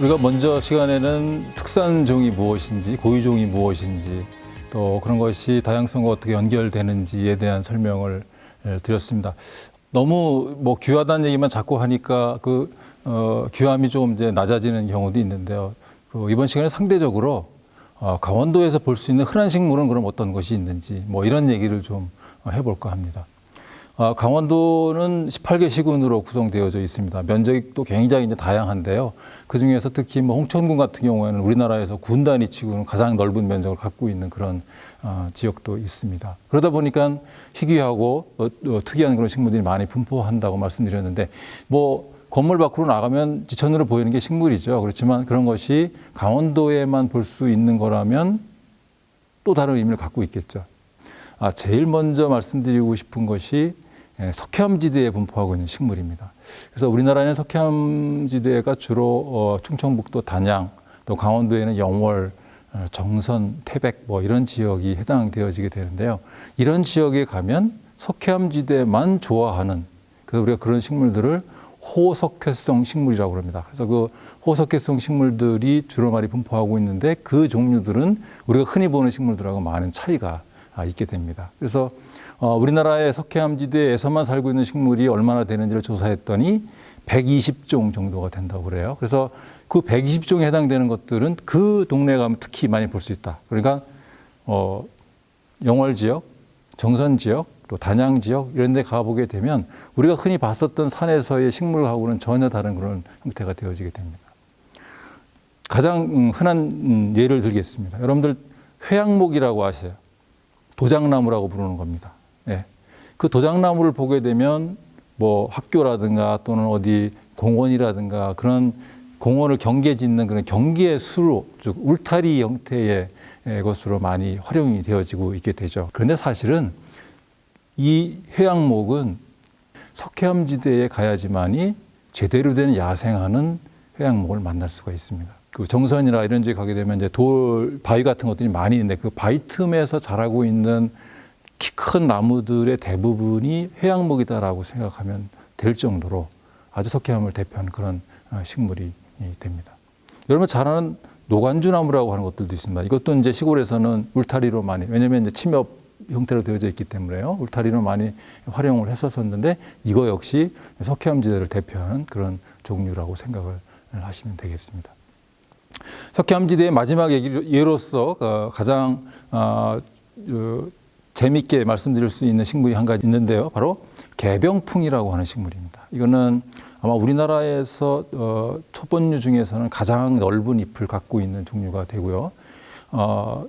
우리가 먼저 시간에는 특산종이 무엇인지, 고유종이 무엇인지, 또 그런 것이 다양성과 어떻게 연결되는지에 대한 설명을 예, 드렸습니다. 너무 뭐 귀하다는 얘기만 자꾸 하니까 그 어, 귀함이 좀 이제 낮아지는 경우도 있는데요. 그 이번 시간에 상대적으로 어, 강원도에서 볼 수 있는 흔한 식물은 그럼 어떤 것이 있는지 뭐 이런 얘기를 좀 해볼까 합니다. 아, 강원도는 18개 시군으로 구성되어져 있습니다. 면적도 굉장히 이제 다양한데요. 그 중에서 특히 뭐 홍천군 같은 경우에는 우리나라에서 군 단위 치고는 가장 넓은 면적을 갖고 있는 그런 아, 지역도 있습니다. 그러다 보니까 희귀하고 어, 어, 특이한 그런 식물들이 많이 분포한다고 말씀드렸는데 뭐 건물 밖으로 나가면 지천으로 보이는 게 식물이죠. 그렇지만 그런 것이 강원도에만 볼 수 있는 거라면 또 다른 의미를 갖고 있겠죠. 아, 제일 먼저 말씀드리고 싶은 것이 예, 석회암지대에 분포하고 있는 식물입니다. 그래서 우리나라에는 석회암지대가 주로 어, 충청북도 단양, 또 강원도에는 영월, 어, 정선, 태백 뭐 이런 지역이 해당되어지게 되는데요. 이런 지역에 가면 석회암지대만 좋아하는 그래서 우리가 그런 식물들을 호석회성 식물이라고 합니다. 그래서 그 호석회성 식물들이 주로 많이 분포하고 있는데 그 종류들은 우리가 흔히 보는 식물들하고 많은 차이가 아, 있게 됩니다. 그래서 어, 우리나라의 석회암 지대에서만 살고 있는 식물이 얼마나 되는지를 조사했더니 120종 정도가 된다고 그래요. 그래서 그 120종에 해당되는 것들은 그 동네에 가면 특히 많이 볼 수 있다. 그러니까 어, 영월 지역, 정선 지역, 또 단양 지역 이런 데 가보게 되면 우리가 흔히 봤었던 산에서의 식물하고는 전혀 다른 그런 형태가 되어지게 됩니다. 가장 음, 흔한 음, 예를 들겠습니다. 여러분들 회양목이라고 아세요? 도장나무라고 부르는 겁니다. 예. 그 도장나무를 보게 되면 뭐 학교라든가 또는 어디 공원이라든가 그런 공원을 경계 짓는 그런 경계의 수로 즉 울타리 형태의 것으로 많이 활용이 되어지고 있게 되죠. 그런데 사실은 이 해양목은 석회암지대에 가야지만이 제대로 된 야생하는 해양목을 만날 수가 있습니다. 그 정선이나 이런 데 가게 되면 이제 돌 바위 같은 것들이 많이 있는데 그 바위 틈에서 자라고 있는 키 큰 나무들의 대부분이 해양목이다라고 생각하면 될 정도로 아주 석회암을 대표하는 그런 어, 식물이 됩니다. 여러분 잘 아는 노간주나무라고 하는 것들도 있습니다. 이것도 이제 시골에서는 울타리로 많이 왜냐하면 이제 침엽 형태로 되어져 있기 때문에요. 울타리로 많이 활용을 했었었는데 이거 역시 석회암지대를 대표하는 그런 종류라고 생각을 하시면 되겠습니다. 석회암지대의 마지막 예로서 어, 가장 어, 재밌게 말씀드릴 수 있는 식물이 한 가지 있는데요. 바로 개병풍이라고 하는 식물입니다. 이거는 아마 우리나라에서 어, 초본류 중에서는 가장 넓은 잎을 갖고 있는 종류가 되고요. 어,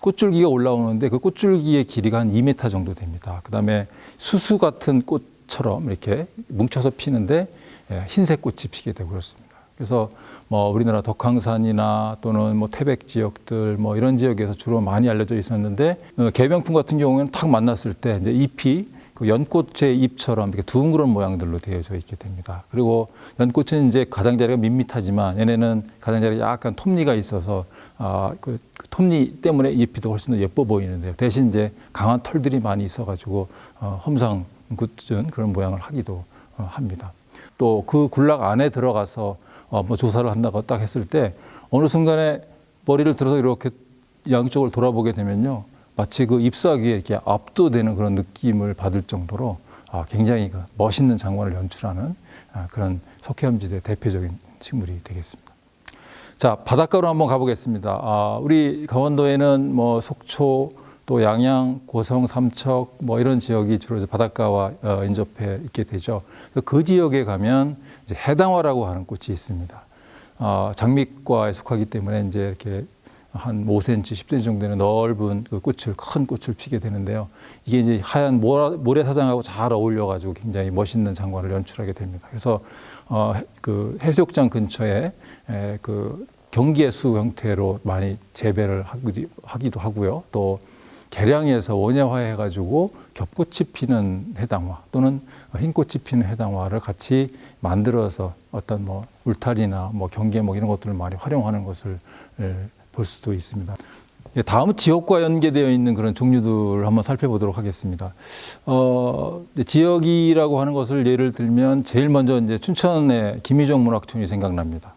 꽃줄기가 올라오는데 그 꽃줄기의 길이가 한 2m 정도 됩니다. 그 다음에 수수 같은 꽃처럼 이렇게 뭉쳐서 피는데 예, 흰색 꽃이 피게 되고 그렇습니다. 그래서 뭐 우리나라 덕황산이나 또는 뭐 태백 지역들 뭐 이런 지역에서 주로 많이 알려져 있었는데 어, 개병풍 같은 경우에는 탁 만났을 때 이제 잎이 그 연꽃의 잎처럼 이렇게 둥그런 모양들로 되어져 있게 됩니다. 그리고 연꽃은 이제 가장자리가 밋밋하지만 얘네는 가장자리가 약간 톱니가 있어서 아, 그, 그 톱니 때문에 잎이 더 훨씬 더 예뻐 보이는데요. 대신 이제 강한 털들이 많이 있어가지고 어, 험상 굳은 그런 모양을 하기도 어, 합니다. 또 그 군락 안에 들어가서 어, 뭐 조사를 한다고 딱 했을 때 어느 순간에 머리를 들어서 이렇게 양쪽을 돌아보게 되면요. 마치 그 잎사귀에 이렇게 압도되는 그런 느낌을 받을 정도로 아, 굉장히 그 멋있는 장관을 연출하는 아, 그런 석회암지대 대표적인 식물이 되겠습니다. 자, 바닷가로 한번 가보겠습니다. 아, 우리 강원도에는 뭐 속초, 또 양양, 고성, 삼척 뭐 이런 지역이 주로 바닷가와 어, 인접해 있게 되죠. 그 지역에 가면 이제 해당화라고 하는 꽃이 있습니다. 어, 장미과에 속하기 때문에 이제 이렇게 한 5cm, 10cm 정도 되는 넓은 그 꽃을 큰 꽃을 피게 되는데요. 이게 이제 하얀 모래 사장하고 잘 어울려 가지고 굉장히 멋있는 장관을 연출하게 됩니다. 그래서 어, 그 해수욕장 근처에 에, 그 경계수 형태로 많이 재배를 하기도 하고요. 또 개량해서 원예화해 가지고 겹꽃이 피는 해당화 또는 흰꽃이 피는 해당화를 같이 만들어서 어떤 뭐 울타리나 뭐 경계목 뭐 이런 것들을 많이 활용하는 것을 볼 수도 있습니다. 예, 다음 지역과 연계되어 있는 그런 종류들을 한번 살펴보도록 하겠습니다. 어, 지역이라고 하는 것을 예를 들면 제일 먼저 이제 춘천의 김희정 문학촌이 생각납니다.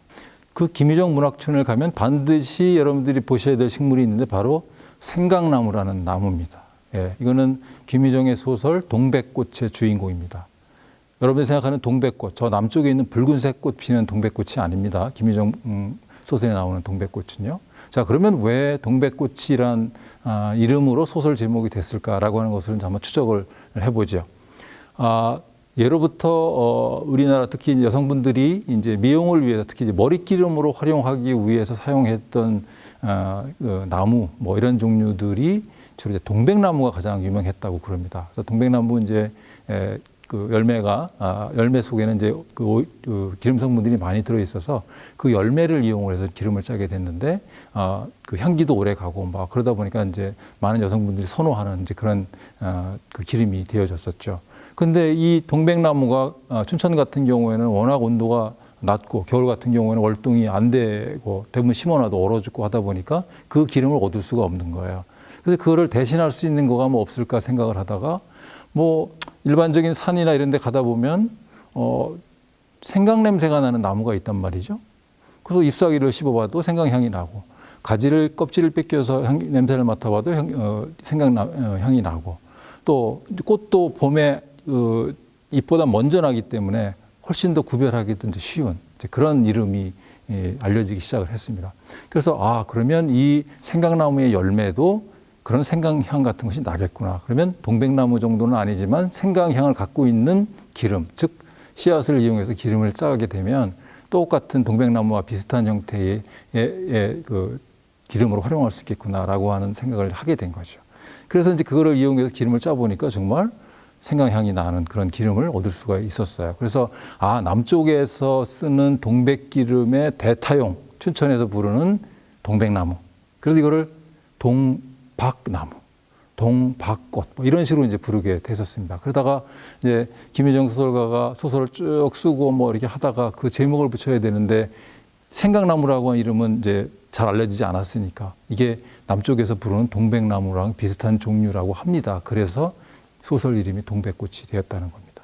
그 김희정 문학촌을 가면 반드시 여러분들이 보셔야 될 식물이 있는데 바로 생강나무라는 나무입니다. 예, 이거는 김희정의 소설 동백꽃의 주인공입니다. 여러분이 생각하는 동백꽃, 저 남쪽에 있는 붉은색 꽃 피는 동백꽃이 아닙니다. 김희정 음, 소설에 나오는 동백꽃은요. 자, 그러면 왜 동백꽃이란 아, 이름으로 소설 제목이 됐을까라고 하는 것을 한번 추적을 해보죠. 아, 예로부터 어, 우리나라 특히 여성분들이 이제 미용을 위해서 특히 이제 머리 기름으로 활용하기 위해서 사용했던 아, 그 나무 뭐 이런 종류들이 주로 이제 동백나무가 가장 유명했다고 그럽니다. 그래서 동백나무 이제 에, 그 열매가 아, 열매 속에는 이제 그, 오- 그 기름 성분들이 많이 들어 있어서 그 열매를 이용을 해서 기름을 짜게 됐는데 아, 그 향기도 오래 가고 막 그러다 보니까 이제 많은 여성분들이 선호하는 이제 그런 아, 그 기름이 되어졌었죠. 근데 이 동백나무가 아, 춘천 같은 경우에는 워낙 온도가 낮고 겨울 같은 경우에는 월동이 안 되고 대부분 심어놔도 얼어 죽고 하다 보니까 그 기름을 얻을 수가 없는 거예요. 그래서 그거를 대신할 수 있는 거가 뭐 없을까 생각을 하다가 뭐 일반적인 산이나 이런 데 가다 보면 어 생강 냄새가 나는 나무가 있단 말이죠. 그래서 잎사귀를 씹어봐도 생강 향이 나고 가지를 껍질을 뺏겨서 향, 냄새를 맡아봐도 향, 어, 생강 나, 어, 향이 나고 또 꽃도 봄에 어, 잎보다 먼저 나기 때문에 훨씬 더 구별하기도 쉬운 그런 이름이 예, 알려지기 시작을 했습니다. 그래서 아 그러면 이 생강나무의 열매도 그런 생강향 같은 것이 나겠구나. 그러면 동백나무 정도는 아니지만 생강향을 갖고 있는 기름, 즉 씨앗을 이용해서 기름을 짜게 되면 똑같은 동백나무와 비슷한 형태의 예, 예, 그 기름으로 활용할 수 있겠구나라고 하는 생각을 하게 된 거죠. 그래서 이제 그거를 이용해서 기름을 짜 보니까 정말 생강향이 나는 그런 기름을 얻을 수가 있었어요. 그래서 아 남쪽에서 쓰는 동백기름의 대타용 춘천에서 부르는 동백나무. 그래서 이거를 동박나무, 동박꽃 뭐 이런 식으로 이제 부르게 됐었습니다. 그러다가 이제 김희정 소설가가 소설을 쭉 쓰고 뭐 이렇게 하다가 그 제목을 붙여야 되는데 생강나무라고 하는 이름은 이제 잘 알려지지 않았으니까 이게 남쪽에서 부르는 동백나무랑 비슷한 종류라고 합니다. 그래서 소설 이름이 동백꽃이 되었다는 겁니다.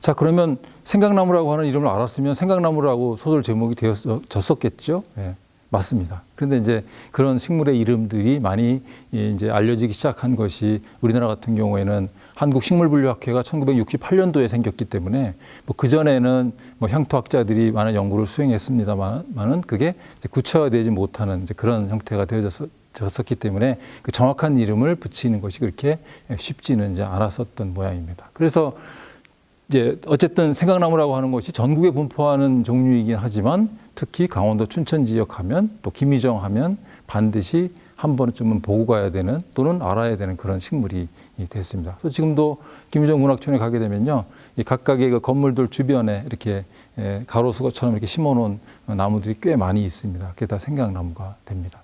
자, 그러면 생강나무라고 하는 이름을 알았으면 생강나무라고 소설 제목이 되었었겠죠? 예, 맞습니다. 그런데 이제 그런 식물의 이름들이 많이 예, 이제 알려지기 시작한 것이 우리나라 같은 경우에는 한국식물분류학회가 1968년도에 생겼기 때문에 뭐 그전에는 뭐 향토학자들이 많은 연구를 수행했습니다만은 그게 구체화되지 못하는 그런 형태가 되어졌 었기 때문에 그 정확한 이름을 붙이는 것이 그렇게 쉽지는 이제 않았었던 모양입니다. 그래서 이제 어쨌든 생강나무라고 하는 것이 전국에 분포하는 종류이긴 하지만 특히 강원도 춘천 지역 하면 또 김희정 하면 반드시 한 번쯤은 보고 가야 되는 또는 알아야 되는 그런 식물이 됐습니다. 그래서 지금도 김희정 문학촌에 가게 되면요, 이 각각의 그 건물들 주변에 이렇게 에, 가로수거처럼 이렇게 심어놓은 나무들이 꽤 많이 있습니다. 그게 다 생강나무가 됩니다.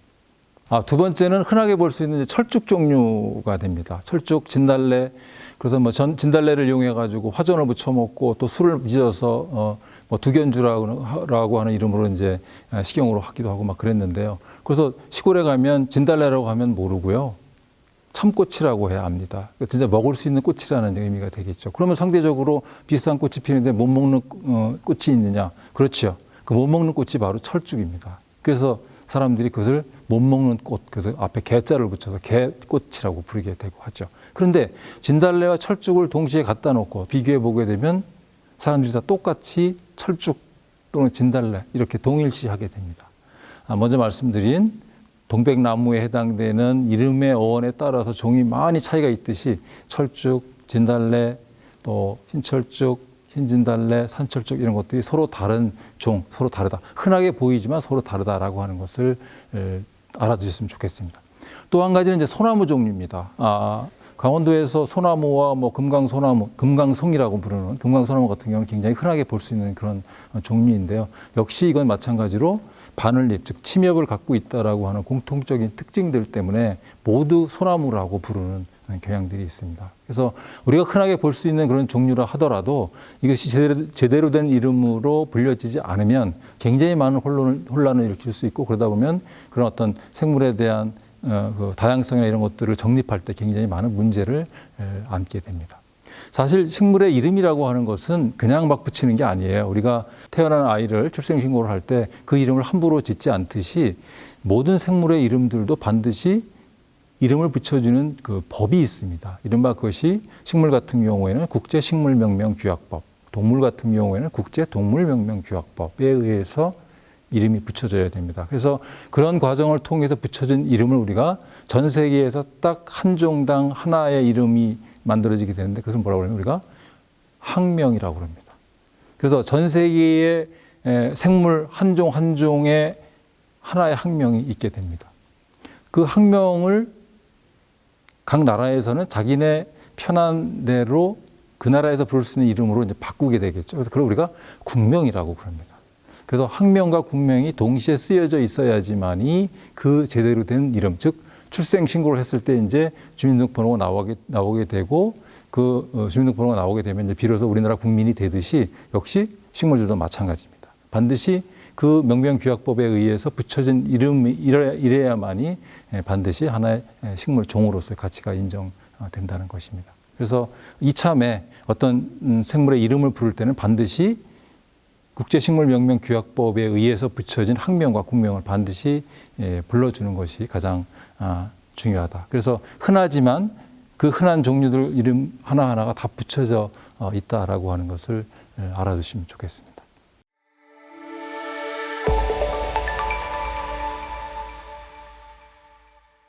아, 두 번째는 흔하게 볼 수 있는 철쭉 종류가 됩니다. 철쭉, 진달래. 그래서 뭐 전, 진달래를 이용해 가지고 화전을 부쳐 먹고 또 술을 빚어서 어, 뭐 두견주라고 하는 이름으로 이제 식용으로 하기도 하고 막 그랬는데요. 그래서 시골에 가면 진달래라고 하면 모르고요. 참꽃이라고 해야 압니다. 진짜 먹을 수 있는 꽃이라는 의미가 되겠죠. 그러면 상대적으로 비슷한 꽃이 피는데 못 먹는 어, 꽃이 있느냐? 그렇죠. 그 못 먹는 꽃이 바로 철쭉입니다. 그래서 사람들이 그것을 못 먹는 꽃, 그래서 앞에 개자를 붙여서 개꽃이라고 부르게 되고 하죠. 그런데 진달래와 철쭉을 동시에 갖다 놓고 비교해 보게 되면 사람들이 다 똑같이 철쭉 또는 진달래 이렇게 동일시하게 됩니다. 아, 먼저 말씀드린 동백나무에 해당되는 이름의 어원에 따라서 종이 많이 차이가 있듯이 철쭉, 진달래, 또 흰철쭉, 흰진달래, 산철쭉 이런 것들이 서로 다른 종, 서로 다르다. 흔하게 보이지만 서로 다르다라고 하는 것을 에, 알아두셨으면 좋겠습니다. 또 한 가지는 이제 소나무 종류입니다. 아, 강원도에서 소나무와 뭐 금강소나무, 금강송이라고 부르는 금강소나무 같은 경우는 굉장히 흔하게 볼 수 있는 그런 종류인데요. 역시 이건 마찬가지로 바늘잎, 즉 침엽을 갖고 있다라고 하는 공통적인 특징들 때문에 모두 소나무라고 부르는 경향들이 있습니다. 그래서 우리가 흔하게 볼 수 있는 그런 종류라 하더라도 이것이 제대로, 제대로 된 이름으로 불려지지 않으면 굉장히 많은 혼란을, 혼란을 일으킬 수 있고 그러다 보면 그런 어떤 생물에 대한 어, 그 다양성이나 이런 것들을 정립할 때 굉장히 많은 문제를 에, 안게 됩니다. 사실 식물의 이름이라고 하는 것은 그냥 막 붙이는 게 아니에요. 우리가 태어난 아이를 출생신고를 할 때 그 이름을 함부로 짓지 않듯이 모든 생물의 이름들도 반드시 이름을 붙여주는 그 법이 있습니다. 이른바 그것이 식물 같은 경우에는 국제식물명명규약법, 동물 같은 경우에는 국제동물명명규약법에 의해서 이름이 붙여져야 됩니다. 그래서 그런 과정을 통해서 붙여진 이름을 우리가 전 세계에서 딱 한 종당 하나의 이름이 만들어지게 되는데 그것은 뭐라고 그러냐면 우리가 학명이라고 그럽니다. 그래서 전 세계의 에, 생물 한 종 한 종의 하나의 학명이 있게 됩니다. 그 학명을 각 나라에서는 자기네 편한 대로 그 나라에서 부를 수 있는 이름으로 이제 바꾸게 되겠죠. 그래서 그걸 우리가 국명이라고 부릅니다. 그래서 학명과 국명이 동시에 쓰여져 있어야지만이 그 제대로 된 이름, 즉 출생 신고를 했을 때 이제 주민등록번호가 나오게 나오게 되고 그 어, 주민등록번호가 나오게 되면 이제 비로소 우리나라 국민이 되듯이 역시 식물들도 마찬가지입니다. 반드시 그 명명규약법에 의해서 붙여진 이름이 이래야, 이래야만이 예, 반드시 하나의 예, 식물 종으로서의 가치가 인정된다는 것입니다. 그래서 이참에 어떤 음, 생물의 이름을 부를 때는 반드시 국제식물명명규약법에 의해서 붙여진 학명과 국명을 반드시 예, 불러주는 것이 가장 아, 중요하다. 그래서 흔하지만 그 흔한 종류들 이름 하나하나가 다 붙여져 어, 있다라고 하는 것을 예, 알아두시면 좋겠습니다.